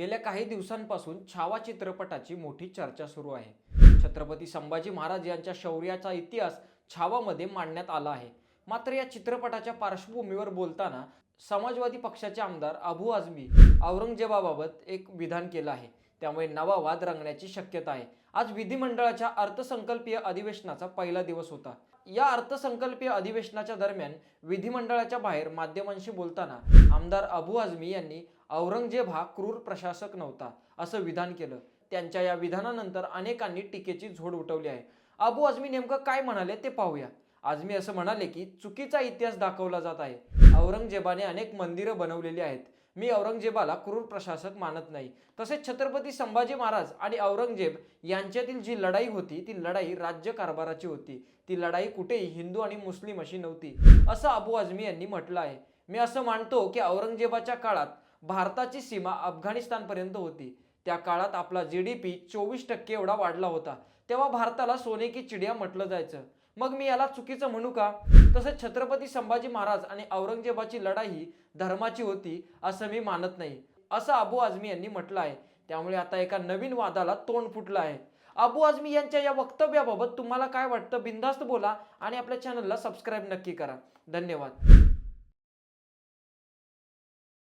गेल्या काही दिवसांपासून छावा चित्रपटाची मोठी चर्चा सुरू आहे. छत्रपती संभाजी महाराज यांच्या शौर्याचा इतिहास छावामध्ये मांडण्यात आला आहे. मात्र या चित्रपटाच्या पार्श्वभूमीवर बोलताना समाजवादी पक्षाचे आमदार अबू आझमी औरंगजेबाबाबत एक विधान केलं आहे. त्यामुळे नवा वाद रंगण्याची शक्यता आहे. आज विधिमंडळाच्या अर्थसंकल्पीय अधिवेशनाचा पहिला दिवस होता. या अर्थसंकल्पीय अधिवेशनाच्या दरम्यान विधिमंडळाच्या बाहेर माध्यमांशी बोलताना आमदार अबू आझमी यांनी औरंगजेब हा क्रूर प्रशासक नव्हता असं विधान केलं. त्यांच्या या विधानानंतर अनेकांनी टीकेची झोड उठवली आहे. अबू आझमी नेमकं काय म्हणाले ते पाहूया. आझमी असं म्हणाले की चुकीचा इतिहास दाखवला जात आहे. औरंगजेबाने अनेक मंदिरं बनवलेली आहेत. मी औरंगजेबाला क्रूर प्रशासक मानत नाही. तसेच छत्रपती संभाजी महाराज आणि औरंगजेब यांच्यातील जी लढाई होती ती लढाई राज्य कारभाराची होती. ती लढाई कुठेही हिंदू आणि मुस्लिम अशी नव्हती. असं अबू आझमी यांनी म्हटलं आहे. मी असं मानतो की औरंगजेबाच्या काळात भारताची सीमा अफगाणिस्तानपर्यंत होती. त्या काळात आपला जी डी पी चोवीस टक्के एवढा वाढला होता. तेव्हा भारताला सोने की चिडिया म्हटलं जायचं. मग मी याला चुकीचं म्हणू का? तसंच छत्रपती संभाजी महाराज आणि औरंगजेबाची लढाई ही धर्माची होती असं मी मानत नाही. असं अबू आझमी यांनी म्हटलं आहे. त्यामुळे आता एका नवीन वादाला तोंड फुटलं आहे. अबू आझमी यांच्या या वक्तव्याबाबत तुम्हाला काय वाटतं? बिंदास्त बोला आणि आपल्या चॅनलला सबस्क्राईब नक्की करा. धन्यवाद.